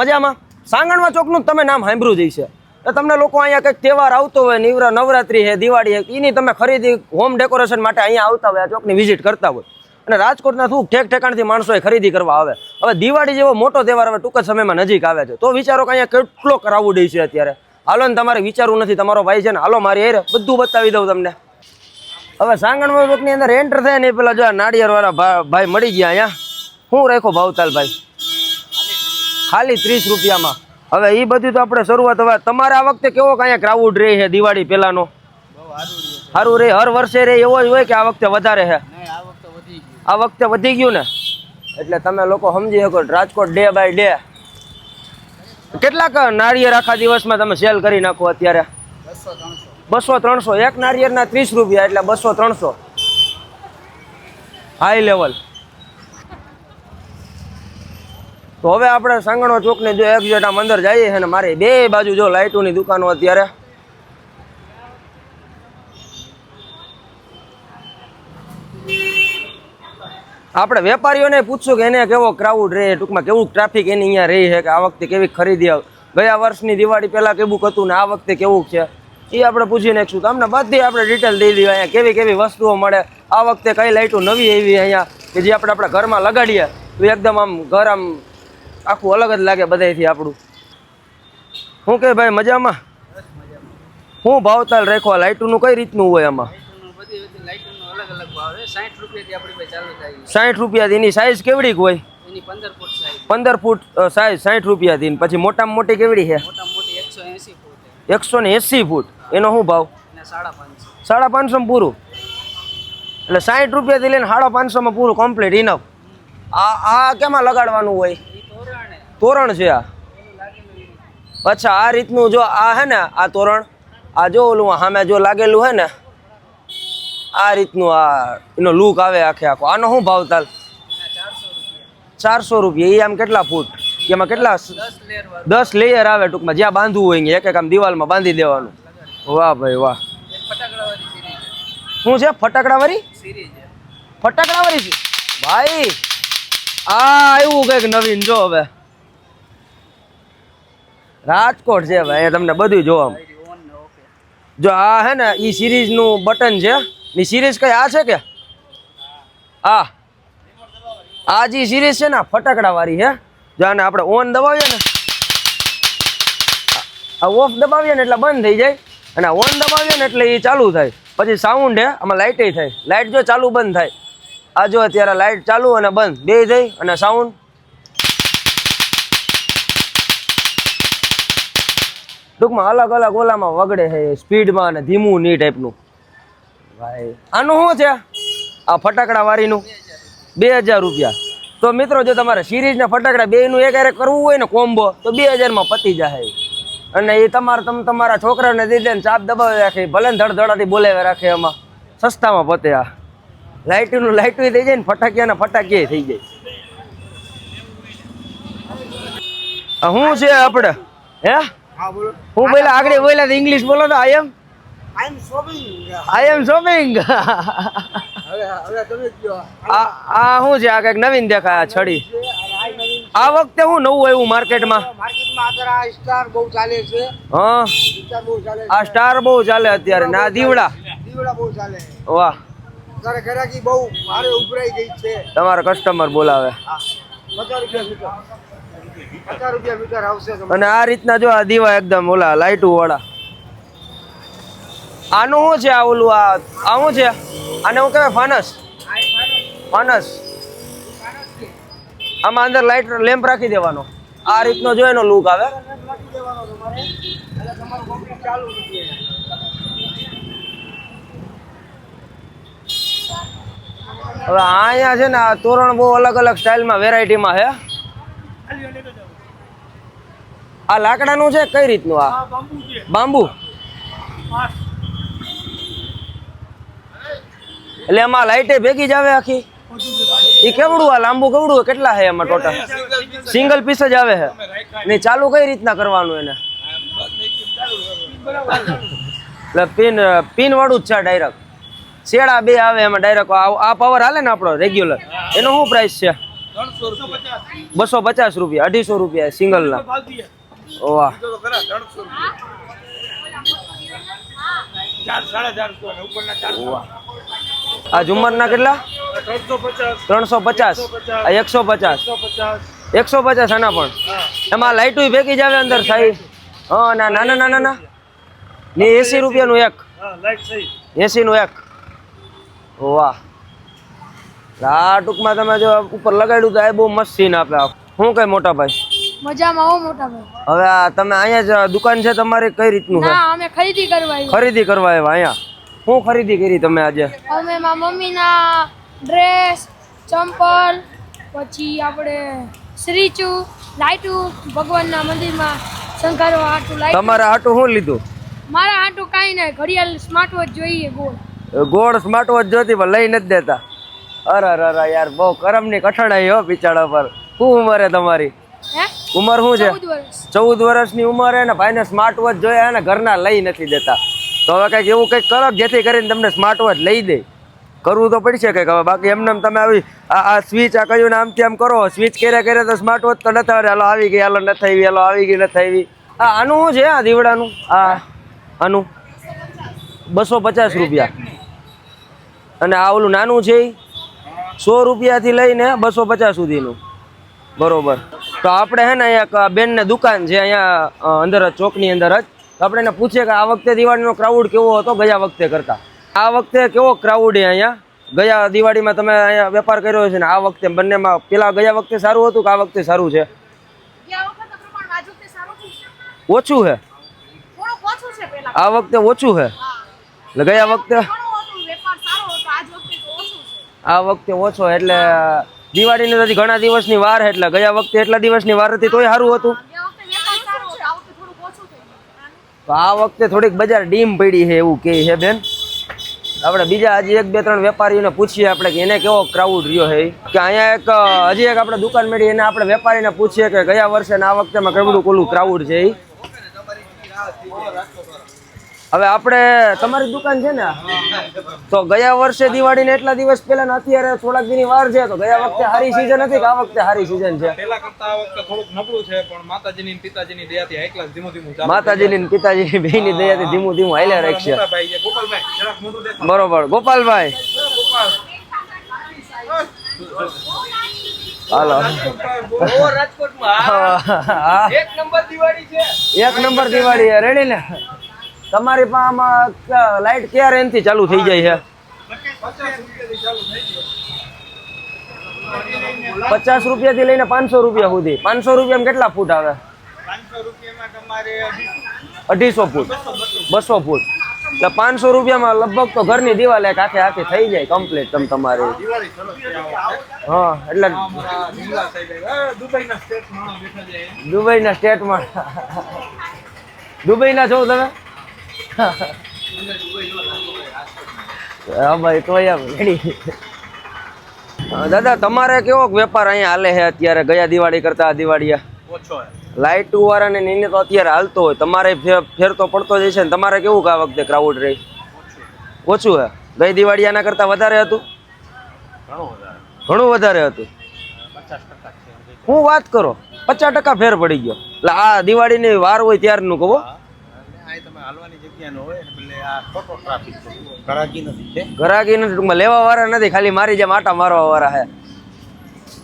મજામાં? સાંગણવા ચોકનું તમે નામ સાંભળ્યું જ છે તો તમને લોકો અહીંયા કંઈક તહેવાર આવતો હોય, નિવરા નવરાત્રી છે દિવાળી છે એની તમે ખરીદી હોમ ડેકોરેશન માટે અહીંયા આવતા હોય, આ ચોકની વિઝિટ કરતા હોય. અને રાજકોટના શું ઠેક ઠેકાણથી માણસો ખરીદી કરવા આવે. હવે દિવાળી જેવો મોટો તહેવાર હવે ટૂંક સમયમાં નજીક આવે છે. તો વિચારો કે અહીંયા કેટલો કરાવવું દે છે અત્યારે. હાલો ને તમારે વિચારવું નથી, તમારો ભાઈ છે ને, હાલો મારી એ બધું બતાવી દઉં તમને. હવે સાંગણવા ચોકની અંદર એન્ટર થાય ને પેલા જો નાળિયેરવાળા ભાઈ મળી ગયા અહીંયા. શું રાખ્યો ભાવતાલ ભાઈ ખાલી ત્રીસ રૂપિયામાં. હવે એ બધું તો આપણે શરૂઆત, હવે તમારે આ વખતે કેવો કાંઈ ક્રાઉડ રહે છે દિવાળી પહેલાનો? સારું રહે, હર વર્ષે રહે, એવો જ હોય કે આ વખતે વધારે છે? આ વખતે વધી ગયું ને? એટલે તમે લોકો સમજી શકો, રાજકોટ ડે બાય ડે. કેટલાક નાળિયેર આખા દિવસમાં તમે સેલ કરી નાખો અત્યારે? બસો ત્રણસો. એક નાળિયેરના ત્રીસ રૂપિયા, એટલે બસો ત્રણસો. હાઈ લેવલ તો હવે આપણે સાંગણો ચોકને જો એક્ઝેટ આમ અંદર જઈએ છે ને, મારી બે બાજુ જો લાઇટોની દુકાનો અત્યારે. આપણે વેપારીઓને પૂછશું કે એને કેવો ક્રાઉડ રહે, ટૂંકમાં કેવું ટ્રાફિક એની અહીંયા રહી છે, કે આ વખતે કેવી ખરીદી આવે. ગયા વર્ષની દિવાળી પહેલાં કેવું હતું ને, આ વખતે કેવું છે? એ આપણે પૂછી નાખશું. તમને બધી આપણે ડિટેલ દઈ દઈએ અહીંયા કેવી કેવી વસ્તુઓ મળે. આ વખતે કઈ લાઇટો નવી એવી અહીંયા, કે જે આપણે આપણા ઘરમાં લગાડીએ. તો એકદમ આમ ઘર આમ આખું અલગ જ લાગે બધાયથી આપણું. શું કે ભાઈ, મજામાં? શું ભાવતાલ રાખો લાઇટોનું કઈ રીતનું હોય આમાં? સાઠ રૂપિયાથી એની સાઇઝ કેવડી હોય? પંદર ફૂટ સાઈઝ સાઠ રૂપિયાથી પછી મોટામાં મોટી કેવડી છે? એકસો ને એસી ફૂટ. એનો શું ભાવ? સાડા પાંચસો પૂરું. એટલે સાઠ રૂપિયાથી લઈને સાડા પાંચસોમાં પૂરું કમ્પ્લીટ ઇનફ આ આ કેમાં લગાડવાનું હોય? તોરણે છે આ. અચ્છા, આ રીતનું જો આ હે ને, આ તોરણ, આ જો ઓલું સામે જો લાગેલું હે ને, આ રીતનું આ, એનો લુક આવે આખે આખો. આનો શું ભાવ તાલ? ચારસો રૂપિયા. એ આમ કેટલા ફૂટ? એમાં કેટલા દસ લેયર આવે ટૂંકમાં. જ્યાં બાંધવું હોય એક એક આમ દિવાલમાં બાંધી દેવાનું. વાહ ભાઈ વાહ. શું છે? ફટાકડાવાળી? ફટાકડાવાળી છે? ભાઈ, આ આવ્યું કંઈક નવીન જો હવે. રાજકોટ છે ભાઈ, અહીંયા તમને બધું જોવા જો આ હે ને એ સિરીઝનું બટન છે. ની સિરીઝ કઈ આ છે કે? આ આ જે સિરીઝ છે ને ફટાકડા વાળી છે જો આને આપણે ઓન દબાવીએ ને. આ ઓફ દબાવીએ ને એટલે બંધ થઈ જાય. અને ઓન દબાવીએ ને એટલે એ ચાલુ થાય. પછી સાઉન્ડ હે, આમાં લાઇટે થાય. લાઇટ જો ચાલુ બંધ થાય. આ જો અત્યારે લાઇટ ચાલુ અને બંધ. બે થઈ અને સાઉન્ડ ટૂંકમાં અલગ અલગ ઓલામાં વગડે છે સ્પીડમાં અને ધીમું ની. ટાઈપનું ભાઈ. આનું શું છે? આ ફટાકડા વાળીનું બે હજાર રૂપિયા. તો મિત્રો જો તમારે સિરીઝના ફટાકડા બેયનું એક હારે કરવું હોય ને કોમ્બો તો બે હજારમાં પતી જાય અને એ તમારે તમે તમારા છોકરાને દીધે ચાપ દબાવી રાખે ભલે ને ધડધડાથી બોલાવી રાખે એમાં સસ્તામાં પતે આ. લાઇટનું લાઇટું થઈ જાય ને ફટાકિયાના ફટાકીએ થઈ જાય. શું છે આપણે? હે? હા પેલા આગળ બોલ્યા તો ઇંગ્લિશ બોલો તો આઈ એમ આઈ એમ શોપિંગ આ શું છે? આ કંઈક નવીન દેખાય છડી. આ વખતે હું નવું આવ્યું માર્કેટમાં. આ સ્ટાર બહુ ચાલે હા. સ્ટાર બહુ ચાલે આ સ્ટાર બહુ ચાલે અત્યારે ના દીવડા. વાહ. તમારા કસ્ટમર બોલાવે. અને આ રીતના જો આ દીવા એકદમ ઓલા લાઇટ વાળા. આનું શું છે આ ઓલું આ? આ શું છે? આને હું કહેવાય? ફાનસ ફાનસ આમાં અંદર લાઇટ લેમ્પ રાખી દેવાનો. આ રીતનો જો એનો લુક આવે. હવે અહીંયા છે ને આ તોરણ બહુ અલગ અલગ સ્ટાઇલમાં વેરાયટીમાં છે. આ લાકડાનું છે? કઈ રીતનું આ? બાંબુ એટલે એમાં લાઇટે ભેગી જ આવે આખી? એ કેવડું આ લાંબુ કેવડું કેટલા છે એમાં ટોટલ સિંગલ પીસ જ આવે. છે ને ચાલુ કઈ રીતના કરવાનું એને? એટલે પિન પિન વાળું જ છે ડાયરેક્ટ શેડા બે આવે એમાં ડાયરેક્ટ આ પાવર હાલે ને આપણો રેગ્યુલર એનો શું પ્રાઇસ છે? બસો પચાસ રૂપિયા અઢીસો રૂપિયા સિંગલના. વાહ આ ઝુમરના કેટલા? ત્રણસો પચાસ. આ એકસો પચાસ. એકસો પચાસ. આના પણ. એમાં લાઇટું ભેગી જ આવે અંદર સાહેબ. હા ના નાના નાના ના ને એસી રૂપિયાનું એક. એસી નું એક. વાહ આ ટૂંકમાં તમે જો ઉપર લગાડ્યું તો આ બહુ મસ્ત સીન આપે. શું કઈ મોટા ભાઈ? મજામાં આવો મોટા ભાઈ. હવે આ તમે અહીંયા જ દુકાન છે તમારી કઈ રીતનું ના અમે ખરીદી કરવા આવ્યા. ખરીદી કરવા આવ્યા અહીંયા? શું ખરીદી કરી તમે આજે? અમે મારા મમ્મીના ડ્રેસ ચંપલ પછી આપણે શ્રીચુ લાઈટુ ભગવાનના મંદિરમાં શંકરવા આટુ લાઈટ. તમારા આટુ શું લીધું? મારા આટુ કાંઈ નહીં ઘડિયાળ સ્માર્ટ વોચ જોઈએ ગોળ. ગોળ સ્માર્ટ વોચ જોતી પણ લઈ નથી દેતા. અરે અરે યાર બહુ કરમની કઠણાઈ હો બિચારા પર. શું ઉંમર તમારી? હે ઉંમર શું છે? ચૌદ વર્ષની ઉંમર ને ભાઈને સ્માર્ટ વોચ જોયા અને ઘરના લઈ નથી દેતા. તો હવે કંઈક એવું કંઈક કરો જેથી કરીને તમને સ્માર્ટ વોચ લઈ દે. કરવું તો પડશે કંઈક હવે. બાકી એમને એમ તમે આવી આ સ્વિચ આ કયું ને આમથી આમ કરો. સ્વિચ કર્યા કર્યા તો સ્માર્ટ વોચ તો નથી હાલો. આવી ગઈ હાલો નથી આવી હાલો આવી ગઈ નથી આવી. આ આનું શું છે? આ દીવડાનું? આ આનું? બસો પચાસ રૂપિયા. અને આ ઓલું નાનું છે સો રૂપિયાથી લઈને બસો પચાસ સુધીનું. બરોબર. તો આપણે હે ને અહીંયા બેનને દુકાન છે અહીંયા અંદર જ ચોકની અંદર જ. તો આપણે એને પૂછીએ કે આ વખતે દિવાળીનો ક્રાઉડ કેવો હતો ગયા વખતે કરતા? આ વખતે કેવો ક્રાઉડ છે અહીંયા? ગયા દિવાળીમાં તમે અહીંયા વેપાર કર્યો છે ને આ વખતે બંનેમાં પેલા ગયા વખતે સારું હતું કે આ વખતે સારું છે? ઓછું છે? આ વખતે ઓછું છે? એટલે ગયા વખતે આ વખતે ઓછો એટલે દિવાળીની નથી ઘણા દિવસની વાર એટલે ગયા વખતે એટલા દિવસની વાર હતી તોય સારું હતું. તો આ વખતે થોડીક બજાર ડીમ પડી છે એવું કે છે બેન. આપણે બીજા હજી એક, બે, ત્રણ વેપારીઓને પૂછીએ આપણે કે એને કેવો ક્રાઉડ રહ્યો છે. કે અહીંયા એક, હજી એક આપણે દુકાન મળી એને આપણે વેપારીને પૂછીએ કે ગયા વર્ષે આ વખતેમાં કેવડું કોલું ક્રાઉડ છે ઈ. હવે આપણે તમારી દુકાન છે ને? તો ગયા વર્ષે દિવાળી ને એટલા દિવસ પહેલા ને અત્યારે થોડાક દિન વાર છે તો ગયા વખતે સારી સીઝન હતી કે આ વખતે સારી સીઝન છે? પેલા કરતા આ વખતે થોડુંક નબળું છે પણ માતાજીની ને પિતાજીની દયાથી હાઈ ક્લાસ ધીમું ધીમું ચાલે માતાજીની ને પિતાજીની બેયની દયાથી ધીમું ધીમું હાલ્યા રાખશે. મોટા ભાઈ છે ગોપાલભાઈ. બરોબર. ગોપાલભાઈ. હાલો. રાજકોટમાં. એક નંબર દિવાળી છે. એક નંબર દિવાળી રેડી ને? તમારી પાસે આમાં ક્યાં ક્યારે ચાલુ થઈ જાય છે? પચાસ રૂપિયા થી લઈને પાંચસો રૂપિયા સુધી. પાંચસો રૂપિયામાં કેટલા ફૂટ આવે? અઢીસો ફૂટ. બસો ફૂટ. એટલે પાંચસો રૂપિયામાં લગભગ તો ઘરની દિવાલ એક આખે આખી થઈ જાય કમ્પ્લીટ તમ તમારી. હા, એટલે. દુબઈના સ્ટેટમાં દુબઈના છો તમે. હા ભાઈ તો એમ રેડી. દાદા તમારે કેવો વેપાર અહીંયા હાલે છે અત્યારે? ગયા દિવાળી કરતા આ દિવાળીએ? ઓછો. લાઇટ વાળા ને નીને તો અત્યારે હાલતો હોય. તમારે ફેર ફેર તો પડતો જ છે ને. તમારે કેવું કા આ વખતે ક્રાઉડ રહી? ઓછું હે ગઈ દિવાળીયાના કરતા વધારે હતું? ઘણું વધારે. હતું? હું વાત કરો. પચાસ ટકા ફેર પડી ગયો. એટલે આ દિવાળીની વાર હોય ત્યારનું કહો છે. છે? નથી, ટૂંકમાં લેવા વાળા નથી, ખાલી મારી જેમ આટા મારવા વાળા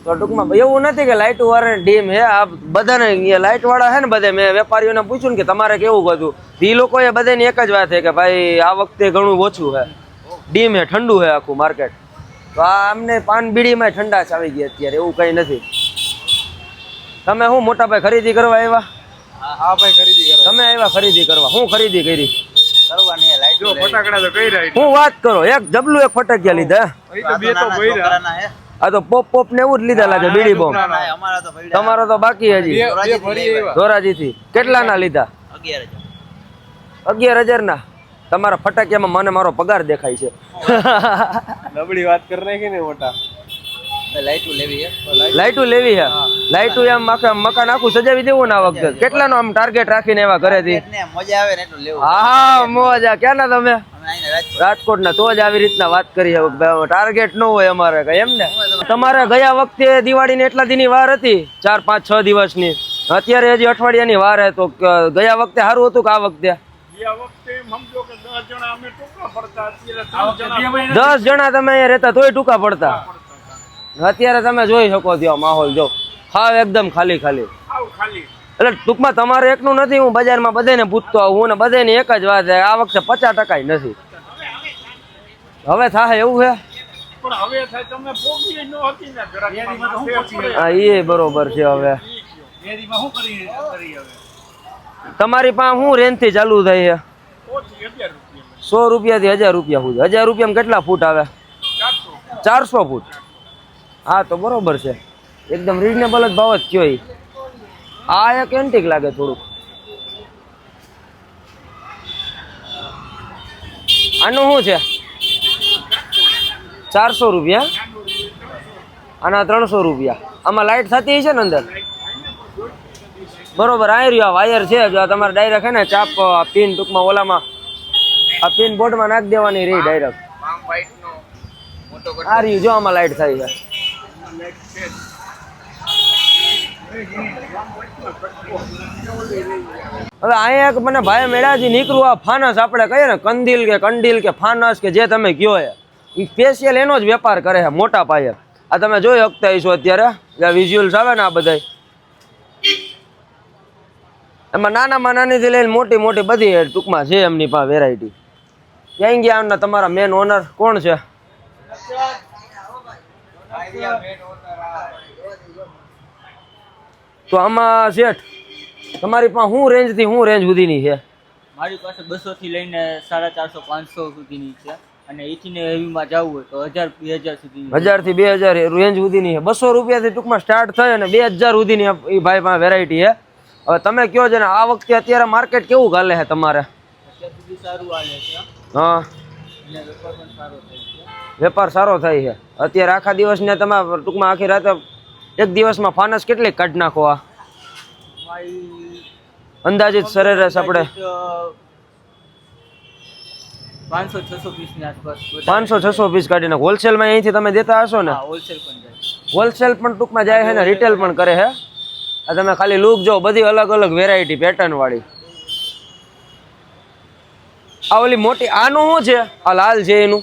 તો ટૂંકમાં એવું નથી કે લાઇટ વાળા ડીમ હે આ બધાને લાઇટ વાળા હે ને બધે. મેં વેપારીઓને પૂછ્યું ને કે તમારે કેવું બધું? એ લોકોએ બધાની એક જ વાત છે કે ભાઈ, આ વખતે ઘણું ઓછું હે ડીમ હે ઠંડુ હે આખું માર્કેટ. તો આ અમને પાન બીડીમાં ઠંડા આવી ગઈ અત્યારે, એવું કંઈ નથી. તમે શું મોટા ભાઈ ખરીદી કરવા આવ્યા? હા ભાઈ ખરીદી કરો તમે આવ્યા ખરીદી કરવા. હું ખરીદી કરી? કરવાની લાઈટ જો ફટાકડા તો કઈ રહી હું વાત કરો એક જબલું એક ફટાકિયા લીધા. હે? તો બે તો ભર્યા. આ તો પોપ પોપ ને એવું જ લીધા લાગે બીડી બોમ્બ. અમારા તો ભાઈ તમારો તો બાકી હજી. ધોરાજી થી કેટલા ના લીધા? અગિયાર હજાર. અગિયાર હજાર ના તમારા ફટાકિયામાં મને મારો પગાર દેખાય છે. નબળી વાત કરી નાખી ને મોટા. લાઈટું લેવી છે. લાઈટું લેવી હે. લાઈટું એમ આખા મકાન આખું સજાવી દેવું ને આ વખતે? કેટલાનો આમ ટાર્ગેટ રાખીને એવા ઘરેથી? ને મજા આવે ને એટલું લેવું. હા મોજા ક્યાં ના તમે? રાજકોટ. ના તો જ આવી રીતના વાત કરી ટાર્ગેટ ન હોય અમારે કઈ એમ ને? તમારે ગયા વખતે દિવાળીને એટલા દીની વાર હતી? ચાર પાંચ છ દિવસની. અત્યારે હજી અઠવાડિયાની વાર હે તો ગયા વખતે સારું હતું કે આ વખતે? દસ જણા તમે અહીંયા રહેતા તોય ટૂંકા પડતા. અત્યારે તમે જોઈ શકો છો માહોલ જો. હાવ એકદમ ખાલી ખાલી. એટલે ટૂંકમાં તમારે એકનું નથી હું બજારમાં બધાને પૂછતો આવું ને બધાની એક જ વાત છે આ વખતે પચાસ ટકા નથી. હવે થાય એવું છે હા એ બરોબર છે હવે. તમારી પાસે શું રેન્જથી ચાલુ થાય છે? સો રૂપિયા. થી હજાર રૂપિયા સુધી. હજાર રૂપિયામાં કેટલા ફૂટ આવે? ચારસો ફૂટ. હા, તો બરોબર છે. એકદમ રિઝનેબલ જ ભાવ જ કયો. આ એક એન્ટિક લાગે થોડુંક. આનું શું છે? ચારસો રૂપિયા. આના ત્રણસો રૂપિયા. આમાં લાઇટ થતી હશે ને અંદર? બરોબર, આ રહ્યો આ વાયર છે. જો આ તમારે ડાયરેક્ટ હે ને, ચાપ પિન ટૂંકમાં ઓલામાં, આ પિન બોર્ડમાં નાખી દેવાની રહી ડાયરેક્ટ આ રહ્યું જો આમાં લાઇટ થાય છે. હવે અહીંયા મને ભાઈ મેળાજી નીકળું, આ ફાનસ આપણે કહીએ ને, કંદીલ કે કંડીલ કે ફાનસ કે જે તમે કયો એ. સ્પેશિયલ એનો જ વેપાર કરે છે, મોટા પાયે. આ તમે જોઈ શકતા હશો અત્યારે જે વિઝ્યુઅલ્સ આવે ને આ બધા એમાં નાનામાં નાનીથી લઈને મોટી મોટી બધી ટૂંકમાં છે એમની પાસે વેરાયટી ક્યાં ગયા તમારા મેન ઓનર કોણ છે? તો આમાં શેઠ તમારી પાસે શું રેન્જથી શું રેન્જ સુધીની છે? મારી પાસે બસો થી લઈને સાડા ચારસો પાંચસો સુધીની છે. અને એથી ને હેવીમાં જવું હોય તો હજાર બે હજાર સુધી હજારથી બે હજાર રેન્જ સુધીની છે. બસો રૂપિયાથી ટૂંકમાં સ્ટાર્ટ થાય અને બે હજાર સુધીની એ ભાઈ પાસે વેરાયટી છે. હવે તમે કયો છે ને આ વખતે અત્યારે માર્કેટ કેવું ચાલે છે તમારે? અત્યાર સુધી સારું હાલે છે. હા. અને વેપાર પણ સારો છે. વેપાર સારો થાય છે. અત્યારે આખા દિવસને તમે ટૂંકમાં આખી રાતે એક દિવસમાં ફાનસ કેટલી કાઢી નાખો આ? અંદાજિત સરેરાશ આપણે પાંચસો છસો પીસની આસપાસ પાંચસો છસો પીસ કાઢી નાખો. હોલસેલમાં અહીંથી તમે દેતા હશો ને? હોલસેલ પણ હોલસેલ પણ ટૂંકમાં જાય છે ને? રિટેલ પણ કરે છે? આ તમે ખાલી લૂક જો બધી અલગ અલગ વેરાયટી પેટર્ન વાળી. આ ઓલી મોટી આનું શું છે? આ લાલ છે એનું?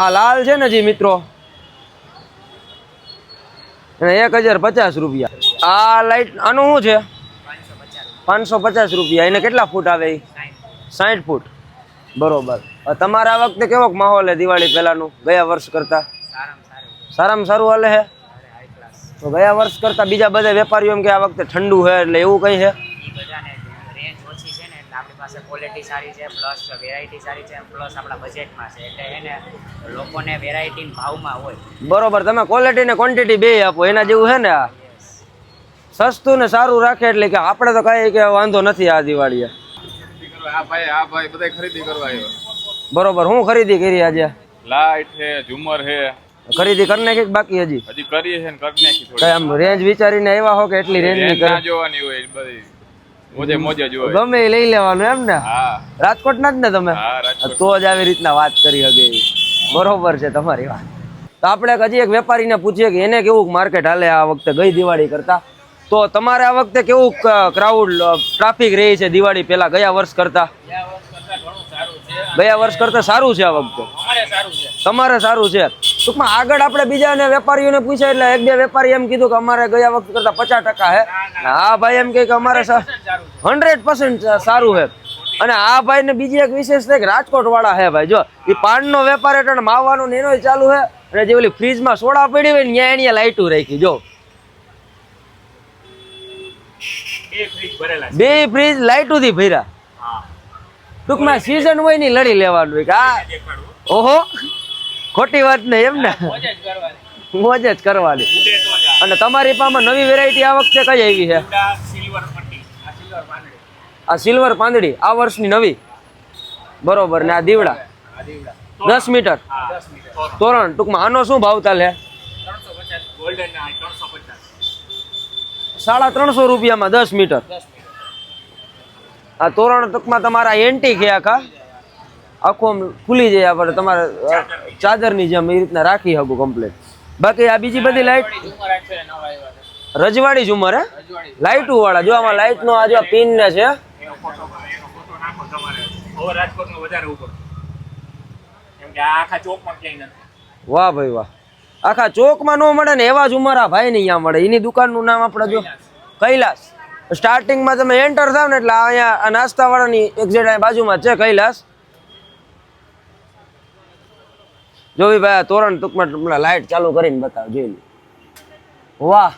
આ લાલ છે ને જી મિત્રો? એક હજાર પચાસ રૂપિયા. આ લાઈટ આનું શું છે? પાંચસો પચાસ રૂપિયા. એને કેટલા ફૂટ આવે સાઠ ફૂટ. બરોબર. તમારા વખતે કેવો માહોલ હે દિવાળી પહેલાનું? ગયા વર્ષ કરતા? સારામાં સારું હાલે છે તો ગયા વર્ષ કરતા બીજા બધા વેપારીઓ એમ કે આ વખતે ઠંડુ છે એટલે એવું કઈ છે ઈ બધાને રેન્જ ઓછી છે ને એટલે આપણી પાસે ક્વોલિટી સારી છે પ્લસ વેરાયટી સારી છે પ્લસ આપણા બજેટમાં છે. એટલે એને લોકોને વેરાયટી ભાવમાં હોય. બરોબર તમે ક્વોલિટી ને ક્વોન્ટિટી બે આપો એના જેવું છે ને આ? સસ્તું ને સારું રાખે એટલે કે આપણે તો કઈ કે વાંધો નથી આ દિવાળીએ. આ ભાઈ આ ભાઈ બધા ખરીદી કરવા આવ્યો. બરોબર હું ખરીદી કરી આજે? લાઈટ છે ઝુમર છે. ખરીદી કરી નાખી બાકી હજી? હજી કરી છે ને કરી નાખી કઈ થોડી આમ રેન્જ વિચારીને આવ્યા હો કે એટલી રેન્જની જોવાની હોય બધી. મોજે મોજે જોવે ગમે લઈ લેવાનું એમ ને? હા. રાજકોટ ના જ ને તમે? તો જ આવી રીતના વાત કરી હગે બરોબર છે તમારી વાત. તો આપણે હજી એક વેપારીને પૂછીએ કે એને કેવું માર્કેટ હાલે આ વખતે? ગઈ દિવાળી કરતા? તો તમારે આ વખતે કેવું ક્રાઉડ ટ્રાફિક રહી છે દિવાળી પહેલા? ગયા વર્ષ કરતા? ગયા વર્ષ કરતા સારું છે. આ વખતે? તમારે સારું છે? ટૂંકમાં આગળ આપણે બીજાને વેપારીઓને પૂછ્યા એટલે એક બે વેપારી એમ કીધું કે અમારે ગયા વખત કરતા પચાસ ટકા હે. ને આ ભાઈ એમ કે અમારે હંડ્રેડ પર્સન્ટ સારું હે. અને આ ભાઈ ને બીજી એક વિશેષ છે કે રાજકોટ વાળા હે ભાઈ. જો એ પાનનો વેપાર એટલે માવાનો એનો ચાલુ છે અને જે ઓલી ફ્રીજમાં સોડા પડી હોય ને ત્યાં એની લાઈટું રાખી જો. બે ફ્રીજ લાઈટું થી ભર્યા. ટૂંકમાં સીઝન હોયની લડી લેવાનું હોય કે આ ઓહો. ખોટી વાત ને એમ ને? મોજ જ કરવાની. અને તમારી પાસે નવી વેરાયટી આ વખતે કઈ આવી છે? આ સિલ્વર પાંદડી. આ વર્ષની નવી? બરોબર ને આ દીવડા? દસ મીટર? તોરણ ટૂંકમાં આનો શું ભાવ ચાલે? સાડા ત્રણસો રૂપિયામાં દસ મીટર. આ તોરણ ટૂંકમાં તમારા એન્ટી ગયા આખા? આખું આમ ખુલી જાય આપણે તમારે ચાદરની જેમ એ રીતના રાખી શકું કમ્પ્લીટ બાકી આ બીજી બધી લાઈટ રજવાડી ઝુમર હે? લાઇટુ વાળા જો આમાં લાઇટ નો આ જો પિન ને છે. વાહ ભાઈ વાહ. આખા ચોકમાં ન મળે ને એવા ઝુમર આ ભાઈ ને અહીંયા મળે. એની દુકાનનું નામ આપણે જો. કૈલાસ. સ્ટાર્ટિંગમાં તમે એન્ટર થાવ ને એટલે અહીંયા આ નાસ્તાવાળાની એક્ઝેક્ટ બાજુમાં છે કૈલાસ. જો ભઈ તોરણ ટૂંકમાં ટૂંકમાં લાઇટ ચાલુ કરીને બતાવો, જોઈ લો. વાહ.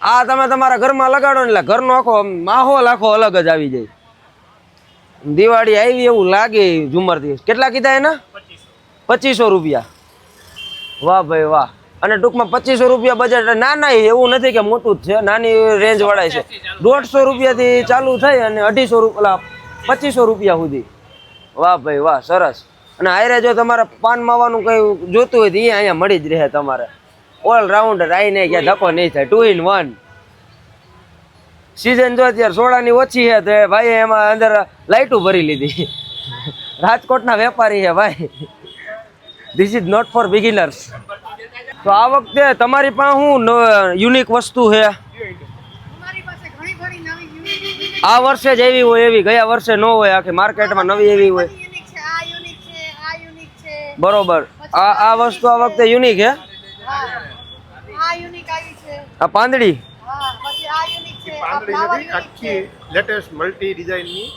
આ તમે તમારા ઘરમાં લગાડો ને એટલે ઘરનો આખો માહોલ આખો અલગ જ આવી જાય. દિવાળી આવી એવું લાગે ઝુમરથી કેટલા કીધા એના? પચીસો રૂપિયા. વાહ ભાઈ, વાહ. અને ટૂંકમાં પચીસો રૂપિયા બજેટ નાના એવું નથી કે મોટું જ છે, નાની રેન્જ વાળા છે. દોઢસો રૂપિયાથી ચાલુ થઈ અને અઢીસો રૂપિયા પચીસો રૂપિયા સુધી. વાહ ભાઈ, વાહ, સરસ. અને આયરે જો તમારે પાન માવાનું કઈ જોતું હોય તો એ અહીંયા મળી જ રહે તમારે. ઓલ રાઉન્ડર આવીને ક્યાં ધક્કો નહીં થાય. ટુ ઇન વન સિઝન જો અત્યારે સોડાની ઓછી છે તો ભાઈ એમાં અંદર લાઇટું ભરી લીધી. રાજકોટના વેપારી છે ભાઈ. This is not for beginners તો આ વખતે તમારી પાસે શું યુનિક વસ્તુ છે? આ વર્ષે જ એવી હોય એવી, ગયા વર્ષે ન હોય, આખી માર્કેટમાં નવી એવી હોય. બરોબર. આ આ વસ્તુ આ વખતે યુનિક હે? હા. આ યુનિક આવી છે. આ પાંદડી? હા પછી આ યુનિક છે. પાંદડી નથી આખી લેટેસ્ટ મલ્ટી ડિઝાઇનની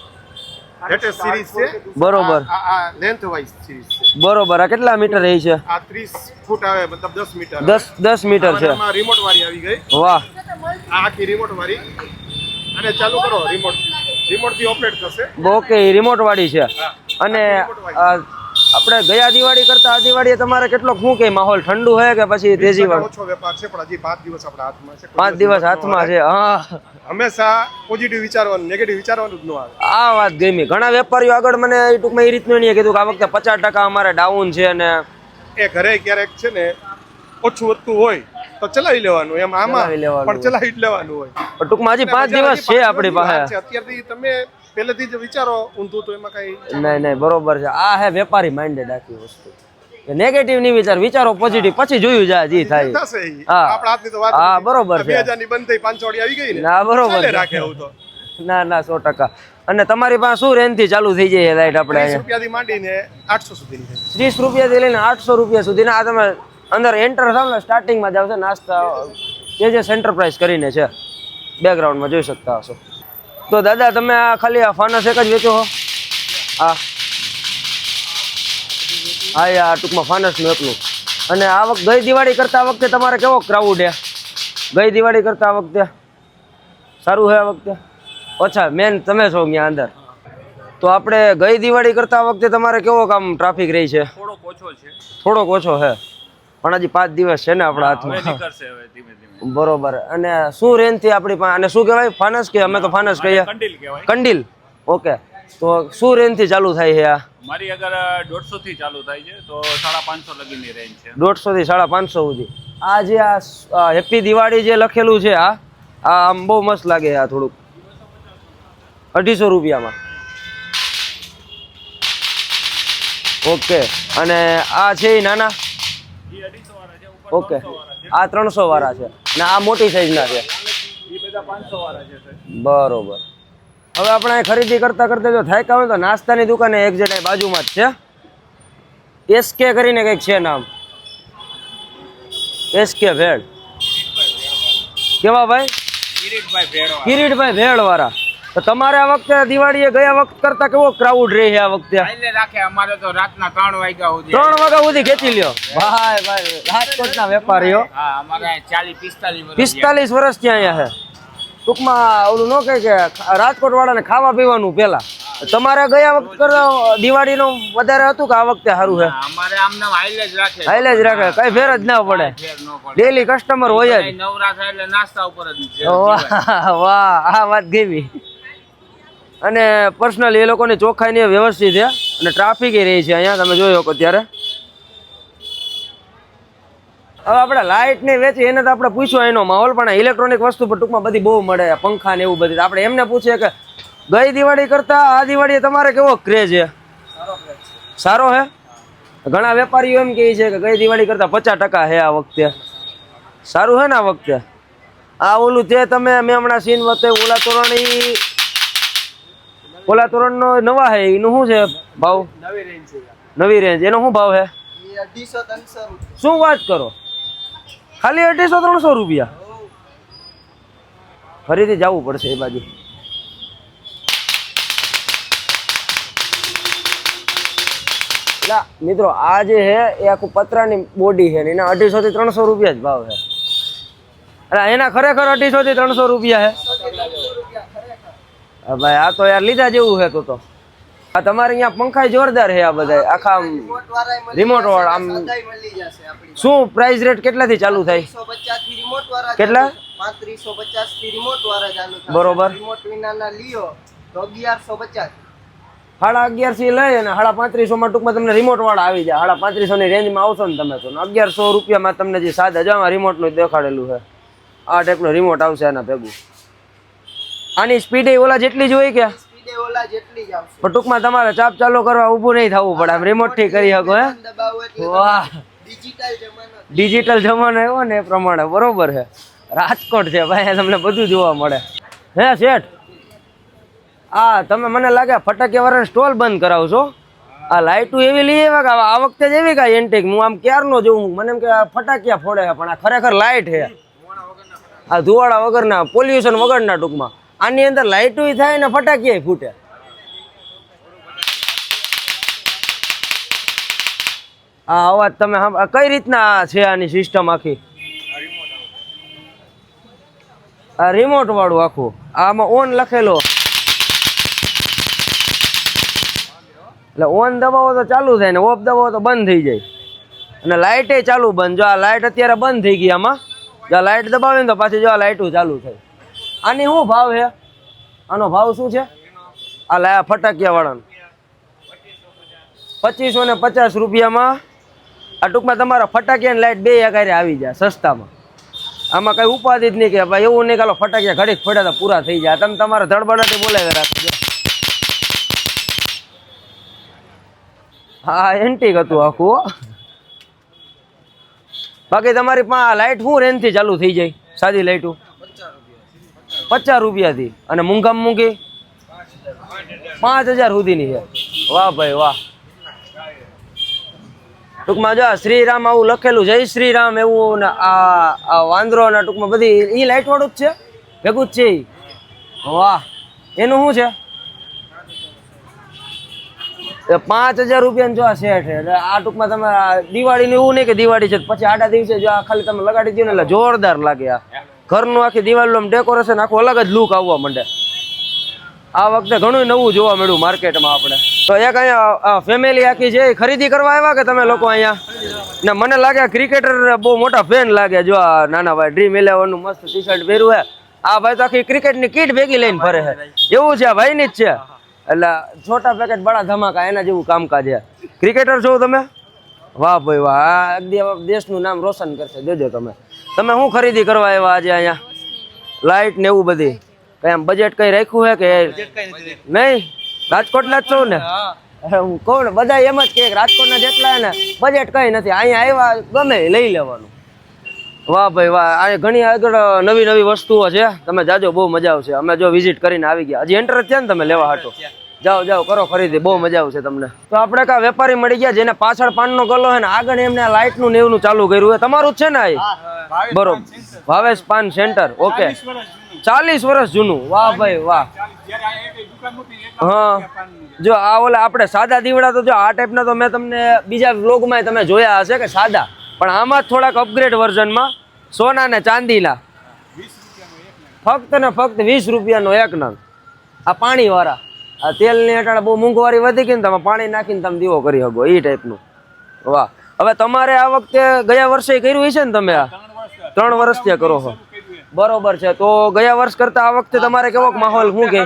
લેટેસ્ટ સિરીઝ છે. બરોબર. આ આ લેન્થ વાઇઝ સિરીઝ છે. બરોબર. આ કેટલા મીટર રહી છે? આ 30 ફૂટ આવે મતલબ 10 મીટર આવે. દસ દસ મીટર છે. આમાં રિમોટ વાળી આવી ગઈ. વાહ. આ આખી રિમોટ વાળી. અને ચાલુ કરો રિમોટ રિમોટથી ઓપરેટ થશે. ઓકે રિમોટ વાળી છે. અને આપણે ગયા દિવાળી કરતા આ દિવાળીએ તમારે કેટલો શું કે માહોલ ઠંડુ હોય કે પછી તેજી વાળો? ઓછો વેપાર છે પણ હજી પાંચ દિવસ આપણા હાથમાં છે પાંચ દિવસ હાથમાં છે હા. હંમેશા પોઝિટિવ વિચારવાનું નેગેટિવ વિચારવાનું જ ન આવે. આ વાત ગમી. ઘણા વેપારીઓ આગળ મને એ ટૂંકમાં એ રીતનું નહીં કીધું કે આ વખતે પચાસ ટકા અમારે ડાઉન છે અને એ ઘરે ક્યારેક છે ને ઓછું વધતું હોય તો ચલાવી લેવાનું એમ આમાં. પણ ચલાવી લેવાનું હોય. પણ ટૂંકમાં હજી પાંચ દિવસ છે આપણી પાસે. અત્યારથી તમે પહેલેથી જ વિચારો ઊંધું તો એમાં કઈ નહીં નહીં બરોબર છે. આ હે વેપારી માઇન્ડેડ આખી વસ્તુ. નેગેટિવ નહીં વિચાર વિચારો પોઝિટિવ પછી જોયું જાય જી થાય. થશે હા. આપણા હાથની તો વાત હા, બરોબર છે. 2000 ની બંધ થઈ પાંચસો વાળી આવી ગઈ ને. ના બરોબર રાખે હું તો. ના ના સો ટકા. અને તમારી પાસે શું રેન્જથી ચાલુ થઈ જાય લાઈટ આપણે રૂપિયાથી માંડીને આઠસો સુધી ત્રીસ રૂપિયાથી લઈને આઠસો રૂપિયા સુધીના આ તમે અંદર એન્ટર થાવ ને સ્ટાર્ટિંગમાં જ આવશે નાસ્તા જે જે સેન્ટર પ્રાઇસ કરીને છે બેકગ્રાઉન્ડમાં જોઈ શકતા હશો. તો દાદા તમે આ ખાલી આ ફાનસ એક જ વેચો હો. હા. હા એ આ ટૂંકમાં ફાનસનું એકલું. અને આ વખત ગઈ દિવાળી કરતા વખતે તમારે કેવો ક્રાઉડ છે ગઈ દિવાળી કરતા વખતે? સારું છે આ વખતે? ઓછા મેન તમે છો ત્યાં અંદર. તો આપણે ગઈ દિવાળી કરતા વખતે તમારે કેવો કામ ટ્રાફિક રહી છે? થોડોક ઓછો છે. થોડોક ઓછો છે પણ હજી પાંચ દિવસ છે ને આપણા હાથમાં. બરોબર. અને શું રેન્જથી આપણી પાસે અને શું કહેવાય? ફાનસ કે અમે તો ફાનસ કહીએ. કંડીલ ઓકે. તો શું રેન્જથી ચાલુ થાય છે આ? મારી અગર દોઢસો થી ચાલુ થાય છે તો સાડા પાંચસો લગીની રેન્જ છે. દોઢસો થી સાડા પાંચસો સુધી. આ જે આ હેપી દિવાળી જે લખેલું છે આ આ આમ બહુ મસ્ત લાગે આ થોડુંક. અઢીસો રૂપિયામાં. ઓકે. અને આ છે નાના? ઓકે. આ ત્રણસો વાળા છે ને આ મોટી સાઈઝના છે. બરોબર. હવે આપણે ખરીદી કરતા કરતા જો થાક્યા હોય તો નાસ્તાની દુકાને એક જગ્યાએ બાજુમાં જ છે. એસકે કરીને કંઈક છે નામ. એસકે ભેળ. કેવા ભાઈ? કિરીટભાઈ ભેળ વાળા તો તમારે આ વખતે દિવાળીએ ગયા વખત કરતા કેવો ક્રાઉડ રહે છે આ વખતે? એટલે રાખે અમારે તો રાતના ત્રણ વાગ્યા સુધી. ત્રણ વાગ્યા સુધી ખેંચી લ્યો. ભાઈ ભાઈ રાજકોટના વેપારીઓ. હા અમારે ચાલીસ પિસ્તાલીસ વર્ષ ત્યાં અહીંયા છે. ટૂંકમાં ઓલું ન કહે કે રાજકોટ વાળાને ખાવા પીવાનું પેલા તમારે ગયા વખત દિવાળી નું વધારે હતું કે આ વખતે સારું છે? અમારે આમને હાઈલે જ રાખે. કઈ ફેર જ ના પડે. ફેર ન પડે. ડેલી કસ્ટમર હોય જ. નવરા થાય એટલે નાસ્તા ઉપર જ વાહ વાહ આ વાત ગમી. અને પર્સનલ એ લોકોની ચોખ્ખાઈ ને વ્યવસ્થિત છે. અને ટ્રાફિક એ રહી છે અહીંયા, તમે જોઈ શકો ત્યારે હવે આપણે લાઇટ ને વેચી, એને તો આપણે પૂછ્યો એનો માહોલ, પણ ઇલેક્ટ્રોનિક વસ્તુ પર ટૂંકમાં બધી બહુ મળે પંખા ને એવું બધી. આપણે એમને પૂછીએ કે ગઈ દિવાળી કરતા આ દિવાળીએ તમારે કેવો ક્રેઝ છે? સારો હે? ઘણા વેપારીઓ એમ કહે છે કે ગઈ દિવાળી કરતા પચાસ ટકા હે આ વખતે. સારું હે ને આ વખતે? આ ઓલું જે તમે, મેં હમણાં સીન વખતે ઓલા તોરણી ઓલા તોરણનો નવા હે એનું શું છે ભાવ? નવી રેન્જ એનો શું ભાવ હે? શું વાત કરો? ખાલી અઢીસો ત્રણસો રૂપિયા? ફરીથી જવું પડશે એ બાજુ. મિત્રો આ જે છે એ આખું પતરાની બોડી છે ને એના અઢીસો થી ત્રણસો રૂપિયા જ ભાવ છે એટલે એના ખરેખર અઢીસો થી ત્રણસો રૂપિયા છે ભાઈ, આ તો યાર લીધા જેવું છે તો તો. આ તમારે અહીંયા પંખા જોરદાર છે આ બધા આખા રિમોટ વાળા, આમ શું પ્રાઇસ રેટ કેટલાથી ચાલુ થાય? કેટલા? બરોબર. રિમોટ વિનાના લ્યો તો અગિયારસો પચાસ સાડા અગિયારસી લઈ અને સાડા પાંત્રીસો માં ટૂંકમાં તમને રિમોટ વાળા આવી જાય. સાડા પાંત્રીસો ની રેન્જમાં આવશો ને તમે તો. અગિયારસો રૂપિયામાં તમને જે જવા રિમોટનું દેખાડેલું છે. આ ટાઈપનો રિમોટ આવશે એના ભેગું. આની સ્પીડ ઓલા જેટલી જ હોય કે? પણ ટૂંકમાં તમારે ચાપ ચાલુ કરવા ઊભું નહીં થવું પડે આમ રિમોટથી કરી શકો હે? વાહ. ડિજિટલ જમાનો એવો ને એ પ્રમાણે બરોબર છે. રાજકોટ છે ભાઈ તમને બધું જોવા મળે. હે શેઠ? આ તમે મને લાગે ફટાકિયા વાળા સ્ટોલ બંધ કરાવશો? આ લાઇટું એવી લઈ આવ્યા કે આ વખતે જ એવી કાંઈ એન્ટિક હું આમ ક્યારનો જોઉં? મને એમ કે આ ફટાકિયા ફોડે પણ આ ખરેખર લાઇટ છે. આ ધુવાડા વગરના પોલ્યુશન વગરના ટૂંકમાં. આની અંદર લાઇટું થાય ને ફટાકીય ફૂટે. આ અવાજ તમે કઈ રીતના છે આની સિસ્ટમ આખી? આ રિમોટ વાળું આખું. આમાં ઓન લખેલો. એટલે ઓન દબાવો તો ચાલુ થાય ને ઓફ દબાવો તો બંધ થઈ જાય. અને લાઇટે ચાલુ બંધ. જો આ લાઇટ અત્યારે બંધ થઈ ગઈ આમાં, જો આ લાઇટ દબાવે ને તો પાછી જો આ લાઇટું ચાલુ થાય. આની શું ભાવ છે? આનો ભાવ શું છે? આ લાયા ફટાકિયા વાળાનો પચીસો ને પચાસ રૂપિયામાં આ ટૂંકમાં તમારા ફટાકિયા લાઇટ બે એકારે આવી જાય સસ્તામાં. આમાં કઈ ઉપાધિ જ નહીં કે ભાઈ એવું નહીં કાલો ફટાકિયા ઘડીક ફોડ્યા તો પૂરા થઈ જાય. તમે તમારા ધડબડાથી બોલાવી રાખજો. હા એન્ટિક હતું આખું. બાકી તમારી પાસે લાઇટ શું રેન્જથી ચાલુ થઈ જાય? સાદી લાઇટું પચાસ રૂપિયાથી. અને મૂંઘામાં મૂંઘી પાંચ હજાર સુધીની છે. વાહ ભાઈ વાહ. ટૂંકમાં જો શ્રીરામ આવું લખેલું જય શ્રીરામ એવું ને આ વાંદરો ને ટૂંકમાં બધી એ લાઇટ વાળું જ છે? ભેગું જ છે? વાહ. એનું શું છે? પાંચ હજાર રૂપિયાનું જો આ સેટ એટલે આ ટૂંકમાં તમે દિવાળી દિવાળીનું એવું નહીં કે દિવાળી છે, પછી આડા દિવસે જો આ ખાલી તમે લગાડી દો ને એટલે જોરદાર લાગે આ. ઘરનું આખી દિવાળીનું ડેકોરેશન આખું અલગ જ લુક આવવા માંડે. આ વખતે ઘણું નવું જોવા મળ્યું માર્કેટમાં આપણે. તો એક અહીંયા ફેમિલી આખી છે ખરીદી કરવા આવ્યા કે તમે લોકો અહીંયા? ને મને લાગે ક્રિકેટર બહુ મોટા ફેન લાગે. જો આ નાના ભાઈ ડ્રીમ ઇલેવનનું મસ્ત ટી શર્ટ પહેર્યું હે. આ ભાઈ તો આખી ક્રિકેટની કીટ ભેગી લઈને ફરે છે એવું છે, આ ભાઈની જ છે. એટલે છોટા પેકેટ બડા ધમાકા, એના જેવું કામકાજ છે. ક્રિકેટર છો તમે? વાહ ભાઈ વાહ દેશનું નામ રોશન કરશે. જોજો તમે. તમે શું ખરીદી કરવા આવ્યા આજે અહીંયા? લાઇટ ને એવું બધી? કઈ આમ બજેટ કઈ રાખ્યું હે કે નહીં? રાજકોટના જ છો ને? કોણ? બધા એમ જ કે રાજકોટના જેટલા ને બજેટ કઈ નથી. અહીંયા આવ્યા ગમે લઈ લેવાનું. વાહ ભાઈ વાહ. આ ઘણી આગળ નવી નવી વસ્તુઓ છે. તમે જાજો બહુ મજા આવશે. અમે જો વિઝિટ કરીને આવી ગયા. હજી એન્ટર થયા ને તમે લેવા હાટો? જાઓ જાઓ કરો ખરીદી. બહુ મજા આવશે તમને. તો આપણે કા વેપારી મળી ગયા જેને પાછળ પાનનો ગલ્લો હે ને આગળ એમને લાઇટનું ને એવનું ચાલુ કર્યું છે તમારું જ છે ને આ? બરોબર. Bhavesh Paan centre okay. ચાલીસ વર્ષ જૂનું. વાહ ભાઈ વાહ. હા. જો આ ઓલા આપણે સાદા દીવડા તો જો આ ટાઈપના તો મેં તમને બીજા વ્લોગમાં તમે જોયા હશે કે સાદા. પણ આમાં થોડાક અપગ્રેડ વર્ઝનમાં સોના ને ચાંદીના. ફક્ત ને ફક્ત વીસ રૂપિયાનો એક નંગ. આ પાણીવાળા. આ તેલની અટાણે બહુ મોંઘવારી વધી ગઈ ને તમે પાણી નાખીને તમે દીવો કરી શકો એ ટાઈપનું વાહ. હવે તમારે આ વખતે ગયા વર્ષે કર્યું હશે ને તમે આ? ત્રણ વર્ષથી કરો છો. બરોબર છે. તો ગયા વર્ષ કરતા આ વખતે તમારે કેવો માહોલ શું કે?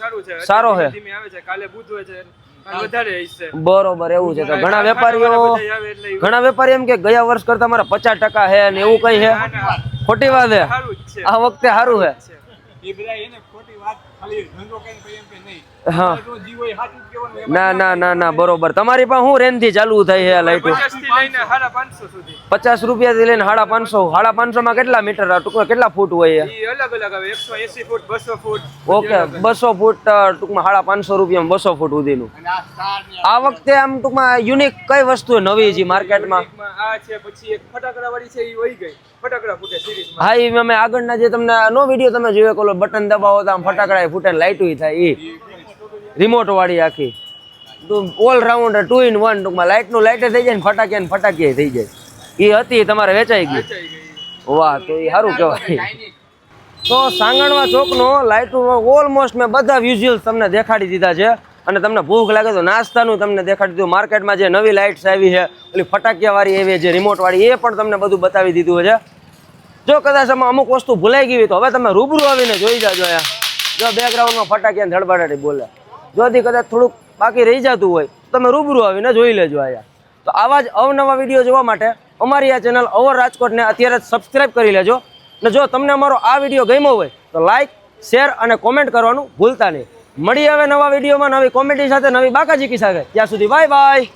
સારું છે. સારો છે? ધીમે આવે છે. કાલે બુધ હોય છે. અને વધારે હશે બરોબર એવું છે. તો ઘણા વેપારીઓ ઘણા વેપારી એમ કે ગયા વર્ષ કરતા મારા પચાસ ટકા છે ને એવું કઈ છે? ખોટી વાત છે. સારું જ છે. આ વખતે સારું છે. હા. ના ના ના ના બરોબર. તમારી પાસે શું રેન્જથી ચાલુ થાય છે લાઈટો? પચાસથી લઈને સાડા પાંચસો. સાડા પાંચસો માં કેટલા મીટર ટૂંકમાં કેટલા ફૂટ હોય અલગ અલગ આવે. એકસો એસી ફૂટ બસો ફૂટ. ઓકે બસો ફૂટ ટૂંકમાં સાડા પાંચસો રૂપિયામાં બસો ફૂટ સુધીનું. આ વખતે આમ ટૂંકમાં યુનિક કઈ વસ્તુ નવી છે માર્કેટમાં? આ છે પછી એક ફટાકડા વાળી છે ઈ વહી ગઈ. ફટાકડા ફૂટે સિરીઝમાં હા એ અમે આગળના જે તમને નો વીડિયો તમે જોયો કોલો બટન દબાવો તો આમ ફટાકડા ફૂટે લાઇટું થાય એ રિમોટ વાળી આખી. All round two in one ટૂંકમાં લાઇટનું લાઇટે થઈ જાય ને ફટાકે ને ફટાકે થઈ જાય. એ હતી, તમારે વેચાઈ ગઈ. વાહ, તો એ સારું કહેવાય. તો સાંગણવા ચોકનો લાઇટનો ઓલમોસ્ટ મેં બધા વિઝ્યુઅલ્સ તમને દેખાડી દીધા છે. અને તમને ભૂખ લાગે તો નાસ્તાનું તમને દેખાડી દીધું. માર્કેટમાં જે નવી લાઇટ્સ આવી છે, ઓલી ફટાકિયાવાળી એવી જે રિમોટવાળી એ પણ તમને બધું બતાવી દીધું છે. જો કદાચ આમાં અમુક વસ્તુ ભૂલાઈ ગઈ હોય તો હવે તમે રૂબરૂ આવીને જોઈ જાજો અહીંયા. જો બેકગ્રાઉન્ડમાં ફટાકિયા ધડબડાટી બોલે. જો હજી કદાચ થોડુંક બાકી રહી જતું હોય તમે રૂબરૂ આવીને જોઈ લેજો અહીંયા તો આવા જ અવનવા વીડિયો જોવા માટે અમારી આ ચેનલ અવર રાજકોટને અત્યારે જ સબસ્ક્રાઈબ કરી લેજો. ને જો તમને અમારો આ વીડિયો ગમ્યો હોય, તો લાઇક શેર અને કોમેન્ટ કરવાનું ભૂલતા નહીં. મળી હવે નવા વિડીયોમાં નવી કોમેડી સાથે નવી બાકાજીકી સાથે. ત્યાં સુધી બાય બાય